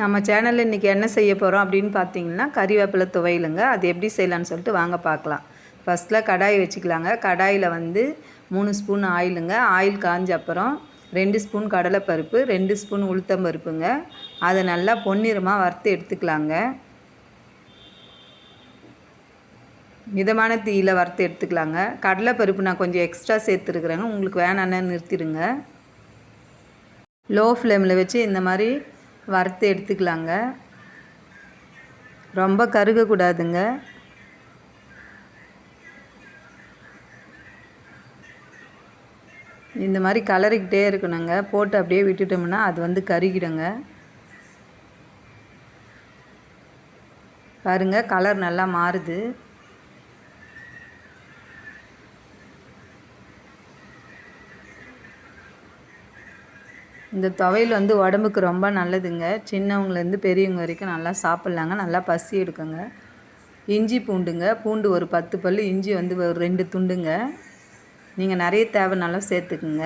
நம்ம சேனலில் இன்றைக்கி என்ன செய்ய போகிறோம் அப்படின்னு பார்த்தீங்கன்னா கறிவேப்பிலை துவையலுங்க. அது எப்படி செய்யலான்னு சொல்லிட்டு வாங்க பார்க்கலாம் ஃபஸ்ட்டில் கடாய் வச்சுக்கலாங்க. கடாயில் வந்து மூணு ஸ்பூன் ஆயிலுங்க. ஆயில் காஞ்ச அப்புறம் ரெண்டு ஸ்பூன் கடலைப்பருப்பு ரெண்டு ஸ்பூன் உளுத்தம் பருப்புங்க. அதை நல்லா பொன்னிறமாக வறுத்து எடுத்துக்கலாங்க. மிதமான தீயில் வறுத்து எடுத்துக்கலாங்க. கடலைப்பருப்பு நான் கொஞ்சம் எக்ஸ்ட்ரா சேர்த்துருக்குறேங்க. உங்களுக்கு வேணான்னு நிறுத்திடுங்க. லோ ஃப்ளேமில் வச்சு இந்த மாதிரி வறுத்து எடுத்துக்கலாங்க. ரொம்ப கருகக்கூடாதுங்க இந்த மாதிரி கலரிக்கிட்டே இருக்கணுங்க. போட்டு அப்படியே விட்டுட்டோம்னா அது வந்து கருகிடுங்க. பாருங்க கலர் நல்லா மாறுது. இந்த துவையல் வந்து உடம்புக்கு ரொம்ப நல்லதுங்க. சின்னவங்கலேருந்து பெரியவங்க வரைக்கும் நல்லா சாப்பிட்லாங்க. நல்லா பசி எடுக்குங்க. இஞ்சி பூண்டுங்க. பூண்டு ஒரு பத்து பல் இஞ்சி வந்து ஒரு ரெண்டு துண்டுங்க. நீங்கள் நிறைய தேவைனாலும் சேர்த்துக்குங்க.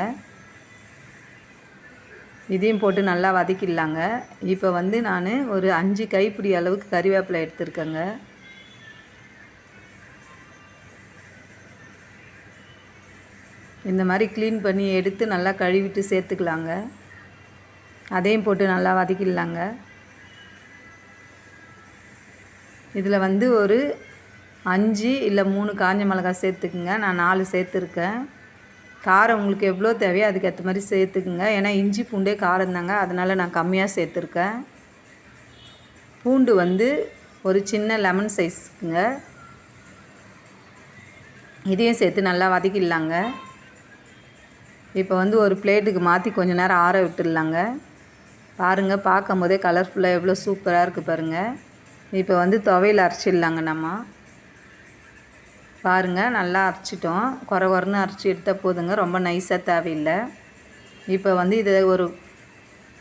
இதையும் போட்டு நல்லா வதக்கிடலாங்க. இப்போ வந்து நான் ஒரு அஞ்சு கைப்பிடி அளவுக்கு கறிவேப்பிலை எடுத்துருக்கேங்க. இந்த மாதிரி க்ளீன் பண்ணி எடுத்து நல்லா கழுவிட்டு சேர்த்துக்கலாங்க. அதையும் போட்டு நல்லா வதக்கிடலாங்க. இதில் வந்து ஒரு அஞ்சு இல்லை மூணு காஞ்ச மிளகாய் சேர்த்துக்குங்க. நான் நாலு சேர்த்துருக்கேன். காரம் உங்களுக்கு எவ்வளோ தேவையோ அதுக்கேற்ற மாதிரி சேர்த்துக்குங்க. ஏன்னா இஞ்சி பூண்டே காரம் தாங்க. அதனால் நான் கம்மியாக சேர்த்துருக்கேன். பூண்டு வந்து ஒரு சின்ன லெமன் சைஸ்க்குங்க. இதையும் சேர்த்து நல்லா வதக்கிடலாங்க. இப்போ வந்து ஒரு பிளேட்டுக்கு மாற்றி கொஞ்சம் நேரம் ஆற விட்டுடலாங்க. பாருங்கள் பார்க்கும் போதே கலர்ஃபுல்லாக எவ்வளோ சூப்பராக இருக்குது பாருங்கள் இப்போ வந்து துவையில் அரைச்சிடலாங்க நம்ம. பாருங்கள் நல்லா அரைச்சிட்டோம். குறை குறைன்னு அரைச்சி எடுத்தால் போதுங்க ரொம்ப நைஸாக தேவையில்லை. இப்போ வந்து இதை ஒரு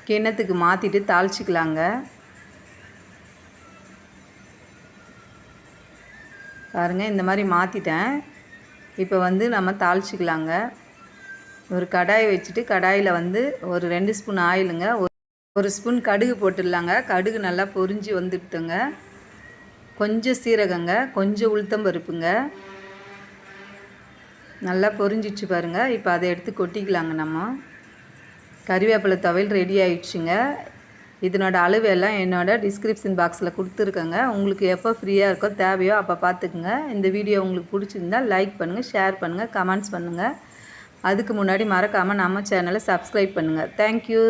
கிண்ணத்துக்கு மாற்றிட்டு தாளிச்சிக்கலாங்க. பாருங்கள் இந்த மாதிரி மாற்றிட்டேன் இப்போ வந்து நம்ம தாளிச்சிக்கலாங்க. ஒரு கடாய் வச்சுட்டு கடாயில் வந்து ஒரு ரெண்டு ஸ்பூன் ஆயிலுங்க. ஒரு ஸ்பூன் கடுகு போட்டுடலாங்க. கடுகு நல்லா பொரிஞ்சு வந்துட்டுங்க. கொஞ்சம் சீரகங்க கொஞ்சம் உளுத்தம் பருப்புங்க. நல்லா பொரிஞ்சிச்சு பாருங்கள் இப்போ அதை எடுத்து கொட்டிக்கலாங்க நம்ம. கறிவேப்பிலை துவையல் ரெடி ஆயிடுச்சுங்க. இதனோட அளவெல்லாம் என்னோடய டிஸ்கிரிப்ஷன் பாக்ஸில் கொடுத்துருக்கேங்க. உங்களுக்கு எப்போ ஃப்ரீயாக இருக்கோ தேவையோ அப்போ பார்த்துக்குங்க இந்த வீடியோ உங்களுக்கு பிடிச்சிருந்தா லைக் பண்ணுங்கள் ஷேர் பண்ணுங்கள் கமெண்ட்ஸ் பண்ணுங்கள் அதுக்கு முன்னாடி மறக்காமல் நம்ம சேனலை சப்ஸ்கிரைப் பண்ணுங்கள் தேங்க்யூ